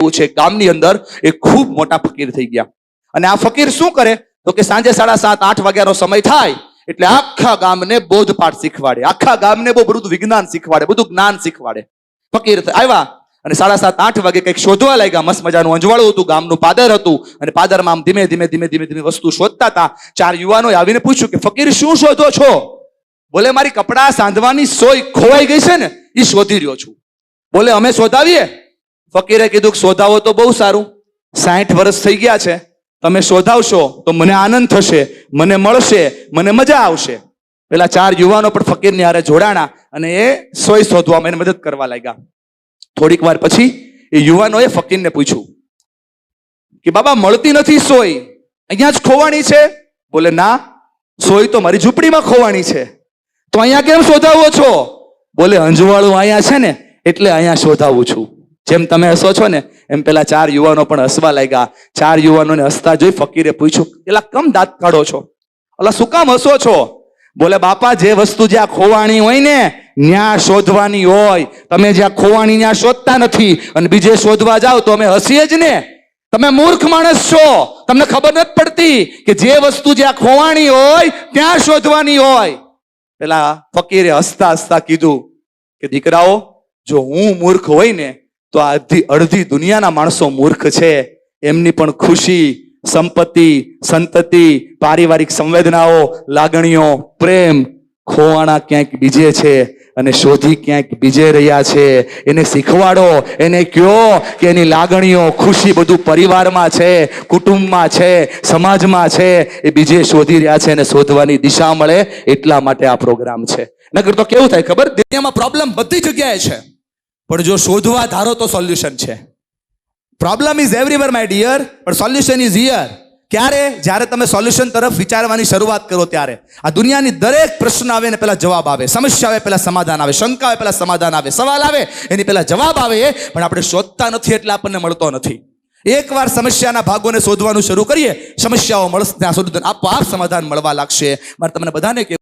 એવું છે, ગામની અંદર એ ખૂબ મોટા ફકીર થઈ ગયા. અને આ ફકીર શું કરે? તો કે સાંજે સાડા સાત, આઠ વાગ્યાનો સમય થાય, એટલે આખા ગામને બોધ પાઠ શીખવાડે. આખા ગામને બહુ બધું વિજ્ઞાન શીખવાડે, બધું જ્ઞાન શીખવાડે. ફકીર આવ્યા, અને સાડા સાત, આઠ વાગે કંઈક શોધવા લાગ્યા. મસ્ત મજાનું અંજવાળું હતું, ગામનું પાદર હતું, અને પાદરમાં આમ ધીમે ધીમે ધીમે ધીમે ધીમે વસ્તુ શોધતા હતા. ચાર યુવાનોએ આવીને પૂછ્યું કે, ફકીર, શું શોધો છો? બોલે, મારી કપડા સાંધવાની સોય ખોવાઈ ગઈ છે ને એ શોધી રહ્યો છું. બોલે, અમે શોધાવીએ? ફકીરે કીધું શોધાવો તો બહુ સારું. સાઠ વર્ષ થઈ ગયા છે. તમે શોધાવશો તો મને આનંદ થશે, મને મળશે, મને મજા આવશે. પેલા ચાર યુવાનો પણ ફકીરની હારે જોડાણા અને એ સોય શોધવામાં એને મદદ કરવા લાગ્યા. થોડીક વાર પછી એ યુવાનોએ ફકીરને પૂછ્યું કે, બાબા, મળતી નથી સોય. અહીંયા જ ખોવાણી છે? બોલે, ના, સોય તો મારી ઝૂંપડીમાં ખોવાણી છે. તો અહીંયા કેમ શોધાવો છો? બોલે અંજવાળું અહીંયા છે ને, એટલે અહીંયા શોધાવું છું. જેમ તમે હસો છો ને, એમ પેલા ચાર યુવાનો પણ હસવા લાગ્યા. ચાર યુવાનોને હસતા જોઈ ફકીરે પૂછ્યું એટલા કમ દાંત કાઢો છો? અલા, શું કામ હસો છો? બોલે, બાપા, જે વસ્તુ જ્યાં ખોવાણી હોય ને, ન્યા શોધવાની હોય. તમે જ્યાં ખોવાણી ન્યા શોધતા નથી અને બીજે શોધવા જાઓ તો અમે હસીએ જ ને. તમે મૂર્ખ માણસ છો. તમને ખબર નથી પડતી કે જે વસ્તુ જ્યાં ખોવાણી હોય, ત્યાં શોધવાની હોય. પેલા ફકીરે હસતા હસતા કીધું કે, દીકરાઓ, જો હું મૂર્ખ હોય ને તો આ અડધી અડધી દુનિયાના માણસો મૂર્ખ છે. એમની પણ ખુશી, સંપત્તિ, સંતતિ, પારિવારિક સંવેદનાઓ, લાગણીઓ, પ્રેમ ખોવાણા ક્યાંક બીજે છે અને શોધી ક્યાંક બીજે રહ્યા છે. એને શીખવાડો, એને કયો કે એની લાગણીઓ ખુશી બધું પરિવારમાં છે, કુટુંબમાં છે, સમાજમાં છે, એ બીજે શોધી રહ્યા છે અને શોધવાની દિશા મળે એટલા માટે આ પ્રોગ્રામ છે. નગર તો કેવું થાય ખબર? દુનિયામાં પ્રોબ્લેમ બધી જગ્યાએ છે. પણ જો શોધવા ધારો તો સોલ્યુશન છે. Problem is everywhere my dear પણ સોલ્યુશન ઇઝ હિયર ક્યારે? જ્યારે તમે સોલ્યુશન તરફ વિચારવાની શરૂઆત કરો ત્યારે. આ દુનિયાની દરેક પ્રશ્ન આવે ને પહેલા જવાબ આવે. સમસ્યા આવે પહેલા સમાધાન આવે. શંકા આવે પહેલા સમાધાન આવે. સવાલ આવે, એની પહેલા જવાબ આવે, પણ આપણે શોધતા નથી એટલે આપણને મળતો નથી. એકવાર સમસ્યાના ભાગોને શોધવાનું શરૂ કરીએ, સમસ્યાઓ મળશે ત્યાં સુધી આપોઆપ સમાધાન મળવા લાગશે. મારે તમને બધાને